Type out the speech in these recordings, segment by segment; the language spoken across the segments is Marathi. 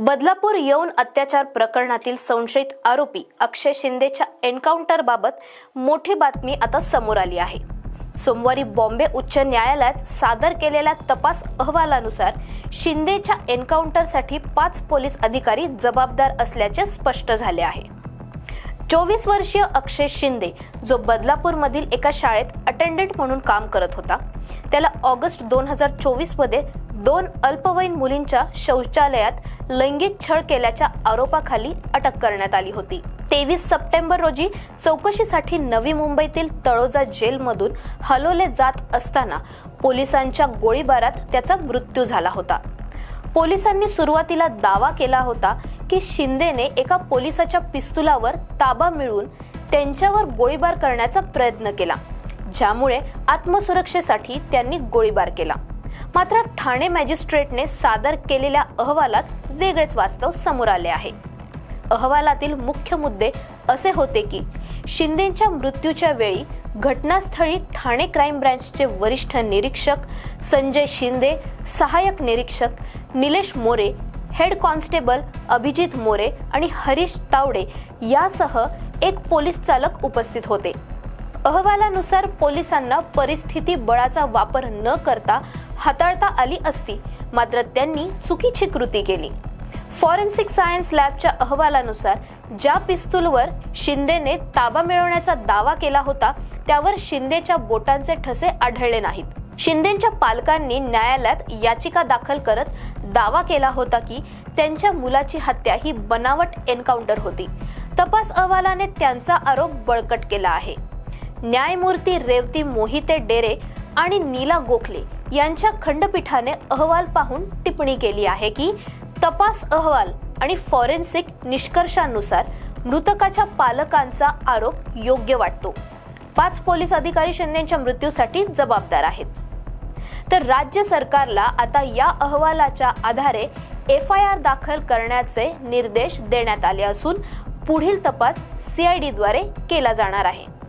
बदलापूर यौन अत्याचार प्रकरणातील संशयित आरोपी अक्षय शिंदेच्या एन्काउंटरबाबत मोठी बातमी आता समोर आली आहे. सोमवारी बॉम्बे उच्च न्यायालयात सादर केलेल्या तपास अहवालानुसार शिंदेच्या एन्काउंटरसाठी पाच पोलीस अधिकारी जबाबदार असल्याचे स्पष्ट झाले आहे. चोवीस वर्षीय अक्षय शिंदे जो बदलापूरमधील एका शाळेत अटेंडंट म्हणून काम करत होता त्याला ऑगस्ट दोन हजार चोवीसमध्ये दोन अल्पवयीन मुलींच्या शौचालयात लैंगिक छळ केल्याच्या आरोपाखाली अटक करण्यात आली होती. तेवीस सप्टेंबर रोजी चौकशीसाठी नवी मुंबईतील तळोजा जेलमधून हलवले जात असताना पोलिसांच्या गोळीबारात त्याचा मृत्यू झाला होता. पोलिसांनी सुरुवातीला दावा केला होता की शिंदेने एका पोलिसाच्या पिस्तुलावर ताबा मिळवून त्यांच्यावर गोळीबार करण्याचा प्रयत्न केला ज्यामुळे आत्मसुरक्षेसाठी त्यांनी गोळीबार केला. मात्र ठाणे मॅजिस्ट्रेटने सादर केलेल्या अहवालात वेगळेच वास्तव समोर आले आहे. अहवालातील मुख्य मुद्दे असे होते की शिंदेच्या मृत्यूच्या वेळी घटनास्थळी ठाणे क्राईम ब्रँचचे वरिष्ठ निरीक्षक संजय शिंदे सहाय्यक निरीक्षक निलेश मोरे हेड कॉन्स्टेबल अभिजित मोरे आणि हरीश तावडे यासह एक पोलीस चालक उपस्थित होते. अहवालानुसार पोलिसांना परिस्थिती बळाचा वापर न करता हाताळता आली असती मात्र त्यांनी चुकीची कृती केली. फॉरेन्सिक सायन्स लॅबच्या अहवालानुसार ज्या पिस्तूलवर शिंदेने ताबा मिळवण्याचा दावा केला होता त्यावर शिंदेच्या बोटांचे ठसे आढळले नाहीत. शिंदेच्या पालकांनी न्यायालयात याचिका दाखल करत दावा केला होता की त्यांच्या मुलाची हत्या ही बनावट एन्काउंटर होती. तपास अहवालाने त्यांचा आरोप बळकट केला आहे. न्यायमूर्ती रेवती मोहिते डेरे आणि नीला गोखले यांच्या खंडपीठाने अहवाल पाहून टिप्पणी केली आहे की तपास अहवाल आणि फॉरेन्सिक निष्कर्षानुसार मृतकाच्या पालकांचा आरोप योग्य वाटतो. पाच पोलीस अधिकारी शिंदेच्या मृत्यूसाठी जबाबदार आहेत. तर राज्य सरकारला आता या अहवालाच्या आधारे एफ आय आर दाखल करण्याचे निर्देश देण्यात आले असून पुढील तपास सीआयडीद्वारे केला जाणार आहे.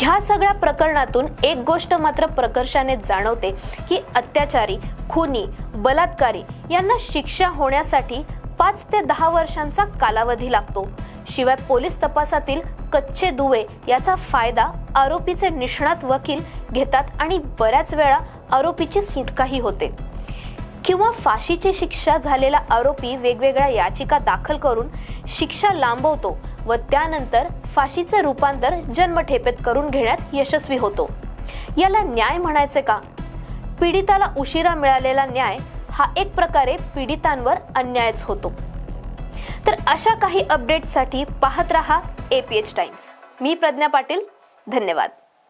ह्या सगळ्या प्रकरणातून एक गोष्ट मात्र प्रकर्षाने जाणवते. की अत्याचारी खुनी बलात्कारी यांना शिक्षा होण्यासाठी पाच ते दहा वर्षांचा कालावधी लागतो. शिवाय पोलीस तपासातील कच्चे दुवे याचा फायदा आरोपीचे निष्णात वकील घेतात आणि बऱ्याच वेळा आरोपीची सुटकाही होते. किंवा फाशीची शिक्षा झालेला आरोपी वेगवेगळ्या याचिका दाखल करून शिक्षा लांबवतो व त्यानंतर फाशीचे रूपांतर जन्मठेपेत करून घेण्यात यशस्वी होतो. याला न्याय म्हणायचे का? पीडिताला उशिरा मिळालेला न्याय हा एक प्रकारे पीडितांवर अन्यायच होतो. तर अशा काही अपडेट्ससाठी पाहत रहा ए पी एच टाइम्स मी प्रज्ञा पाटील धन्यवाद.